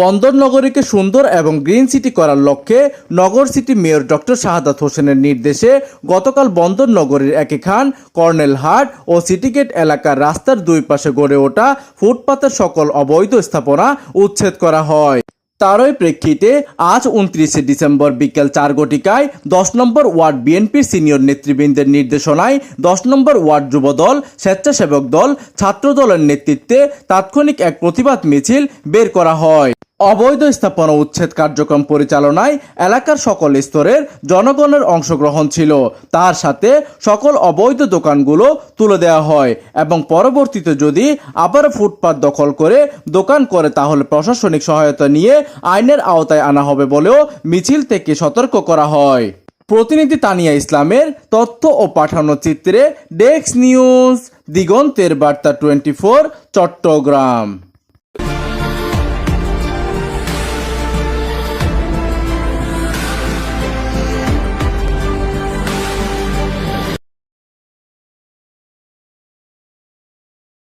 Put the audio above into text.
বন্দর নগরীকে সুন্দর এবং গ্রিন সিটি করার লক্ষ্যে নগর সিটি মেয়র ডক্টর শাহাদাত হোসেনের নির্দেশে গতকাল বন্দর নগরীর একই খান, কর্নেল হাট ও সিটিগেট এলাকার রাস্তার দুই পাশে গড়ে ওঠা ফুটপাতের সকল অবৈধ স্থাপনা উচ্ছেদ করা হয়। তারই প্রেক্ষিতে আজ উনত্রিশে ডিসেম্বর বিকেল চার ঘটিকায় দশ নম্বর ওয়ার্ড বিএনপির সিনিয়র নেতৃবৃন্দের নির্দেশনায় দশ নম্বর ওয়ার্ড যুবদল, স্বেচ্ছাসেবক দল ছাত্র দলের নেতৃত্বে তাৎক্ষণিক এক প্রতিবাদ মিছিল বের করা হয়। অবৈধ স্থাপনা উচ্ছেদ কার্যক্রম পরিচালনায় এলাকার সকল স্তরের জনগণের অংশগ্রহণ ছিল। তার সাথে সকল অবৈধ দোকানগুলো তুলে দেওয়া হয় এবং পরবর্তীতে যদি আবার ফুটপাত দখল করে দোকান করে, তাহলে প্রশাসনিক সহায়তা নিয়ে আইনের আওতায় আনা হবে বলেও মিছিল থেকে সতর্ক করা হয়। প্রতিনিধি তানিয়া ইসলামের তথ্য ও পাঠানো চিত্রে ডেস্ক নিউজ, দিগন্তের বার্তা টোয়েন্টি চট্টগ্রাম।